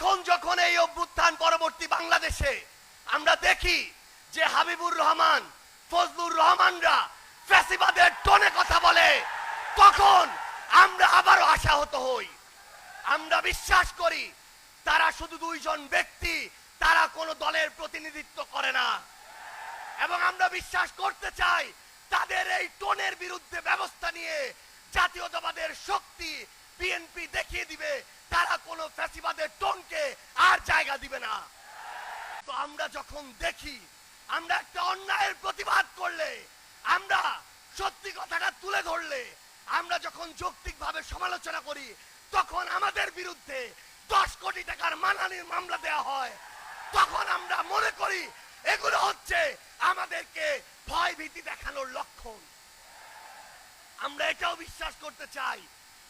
এখন যখন এই অভ্যুত্থান পরবর্তী বাংলাদেশে, আমরা দেখি যে হাবিবুর রহমান, ফজলুর রহমানরা ফ্যাসিবাদের টোনে কথা বলে, তখন আমরা আবারও আশাহত হই। আমরা বিশ্বাস করি, তারা শুধু দুইজন ব্যক্তি, তারা কোনো দলের প্রতিনিধিত্ব করে না। এবং আমরা বিশ্বাস করতে চাই, তাদের এই টোনের বিরুদ্ধে ব্যবস্থা নিয়ে জাতীয়তাবাদের শক্তি বিএনপি দেখিয়ে দিবে, তারা কোনো ফ্যাসিবাদের টোনকে আর জায়গা দিবে না। তো আমরা যখন দেখি, আমরা একটা অন্যায়ের প্রতিবাদ করলে, আমরা সত্যি কথাটা তুলে ধরলে, আমরা যখন যৌক্তিকভাবে সমালোচনা করি, তখন আমাদের বিরুদ্ধে দশ কোটি টাকার মানহানির মামলা দেওয়া হয়। তখন আমরা মনে করি, এগুলো হচ্ছে আমাদেরকে ভয় ভীতি দেখানোর লক্ষণ। আমরা এটাও বিশ্বাস করতে চাই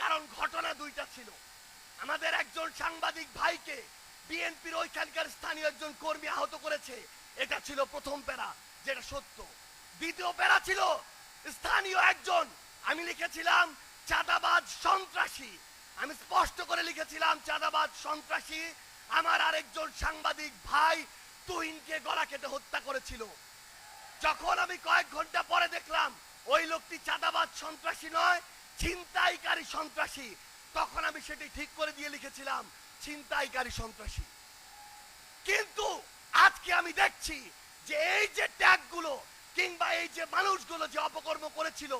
কারণ ঘটনা দুইটা ছিল। আমাদের একজন সাংবাদিক ভাইকে বিএনপির ওইখানকার স্থানীয় একজন কর্মী আহত করেছে। এটা ছিল প্রথম প্যারা, যেটা সত্য। দ্বিতীয় প্যারা ছিল স্থানীয় একজন, আমি লিখেছিলাম, চাঁদাবাজ সন্ত্রাসী। আমি স্পষ্ট করে লিখেছিলাম, চাঁদাবাজ সন্ত্রাসী আমার আরেকজন সাংবাদিক ভাই তুহিনকে গলা কেটে হত্যা করেছিল। যখন আমি কয়েক ঘণ্টা পরে দেখলাম, ওই লোকটি চাঁদাবাজ সন্ত্রাসী নয় ছিনতাইকারী সন্ত্রাসী। তখন আমি সেটি ঠিক করে দিয়ে লিখেছিলাম, ছিনতাইকারী সন্ত্রাসী। কিন্তু আজকে আমি দেখছি যে এই যে ট্যাগগুলো কিংবা এই যে মানুষগুলো যে অপকর্ম করেছিল,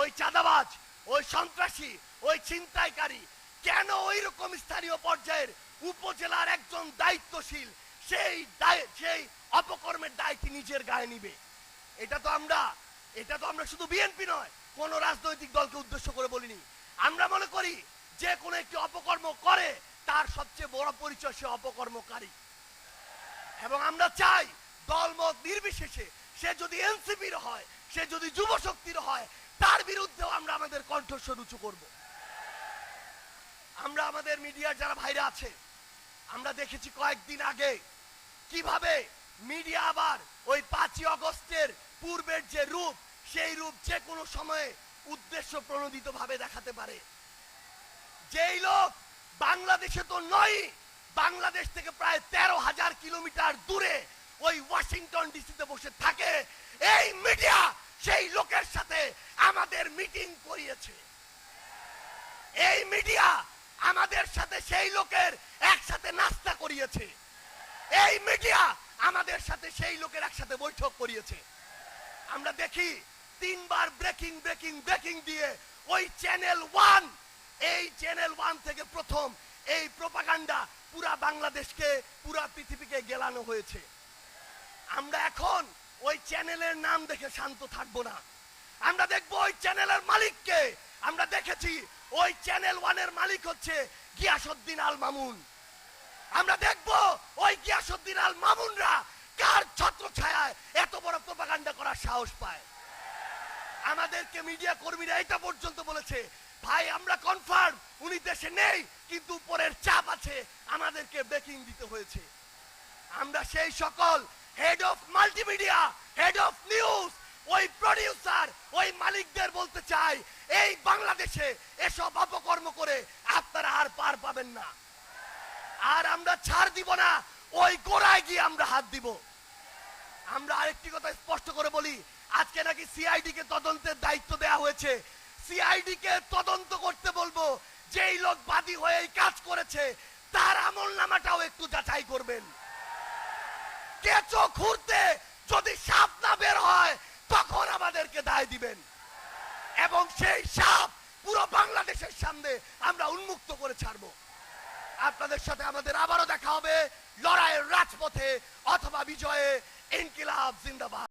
ওই চাঁদাবাজ, ওই সন্ত্রাসী, ওই ছিনতাইকারী, কেন ওই রকম স্থানীয় পর্যায়ের উপজেলার একজন দায়িত্বশীল সেই সেই অপকর্মের দায়টি নিজের গায়ে নিবে? এটা তো আমরা, এটা তো আমরা শুধু বিএনপি নয় কোন রাজনৈতিক দলকে উদ্দেশ্য করে বলিনি। আমরা মনে করি যে কোনো একটি অপকর্ম করে, তার সবচেয়ে বড় পরিচয় সে অপকর্মকারী। এবং আমরা চাই দলমত নির্বিশেষে সে যদি এনসিপির হয়, সে যদি যুব শক্তির হয়, তার বিরুদ্ধেও আমরা আমাদের কণ্ঠস্বর উঁচু করব। আমরা আমাদের মিডিয়ার যারা ভাইরা আছে, আমরা দেখেছি কয়েকদিন আগে কীভাবে মিডিয়া আবার ওই পাঁচই অগস্টের পূর্বের যে রূপ সেই রূপ যে কোনো সময়ে উদ্দেশ্য প্রণোদিত ভাবে দেখাতে পারে। যেই লোক বাংলাদেশে তো নয়, বাংলাদেশ থেকে প্রায় তেরো হাজার কিলোমিটার দূরে ওই ওয়াশিংটন ডিসিতে বসে থাকে, এই মিডিয়া সেই লোকের সাথে আমাদের মিটিং করিয়েছে। এই মিডিয়া আমাদের সাথে সেই লোকের একসাথে নাস্তা করিয়েছে। এই মিডিয়া আমাদের সাথে সেই লোকের একসাথে বৈঠক করিয়েছে। আমরা দেখি তিনবার ব্রেকিং ব্রেকিং ব্রেকিং দিয়ে ওই চ্যানেল ওয়ান, এই চ্যানেল ওয়ান থেকে প্রথম এই প্রপাগান্ডা পুরা বাংলাদেশকে, পুরা পৃথিবীকে গেলানো হয়েছে। আমরা এখন ওই চ্যানেলের নাম দেখে শান্ত থাকব না। আমরা দেখব ওই চ্যানেলের মালিককে। আমরা দেখেছি ওই চ্যানেল ওয়ানের মালিক হচ্ছে গিয়াসুদ্দিন আল মামুন। আমরা দেখব ওই গিয়াসুদ্দিন আল মামুনরা কার ছত্র ছায়ায় এত বড় প্রপাগান্ডা করার সাহস পায়। আমাদেরকে মিডিয়া কর্মীরা এটা পর্যন্ত বলেছে। ভাই, আমরা কনফার্ম উনি দেশে নেই, কিন্তু উপরের চাপ আছে, আমাদেরকে ব্রেকিং দিতে হয়েছে। আমরা সেই সকল head of multimedia head of news ওই প্রডিউসার ওই মালিকদের বলতে চাই, এই বাংলাদেশে এসব অপকর্ম করে আপনারা আর পার পাবেন না। আর আমরা ছাড় দিব না, ওই গোড়ায় গিয়ে আমরা হাত দিব। আমরা আরেকটি কথা স্পষ্ট করে বলি আজকে নাকি সিআইডি কে তদন্তের দায়িত্ব দেওয়া হয়েছে। সিআইডি কে তদন্ত করতে বলব, যেই লোক বাদী হয়ে এই কাজ করেছে, তার আমল নামাটাও একটু যাচাই করবেন। কেঁচো ঘুরতে যদি সাপ না বের হয়, তখন আমাদেরকে দায় দিবেন। এবং সেই সাপ পুরো বাংলাদেশের সামনে আমরা উন্মুক্ত করে ছাড়বো। আপনাদের সাথে আমাদের আবারও দেখা হবে লড়াইয়ের রাজপথে অথবা বিজয়ে ইনকিলাব, জিন্দাবাদ।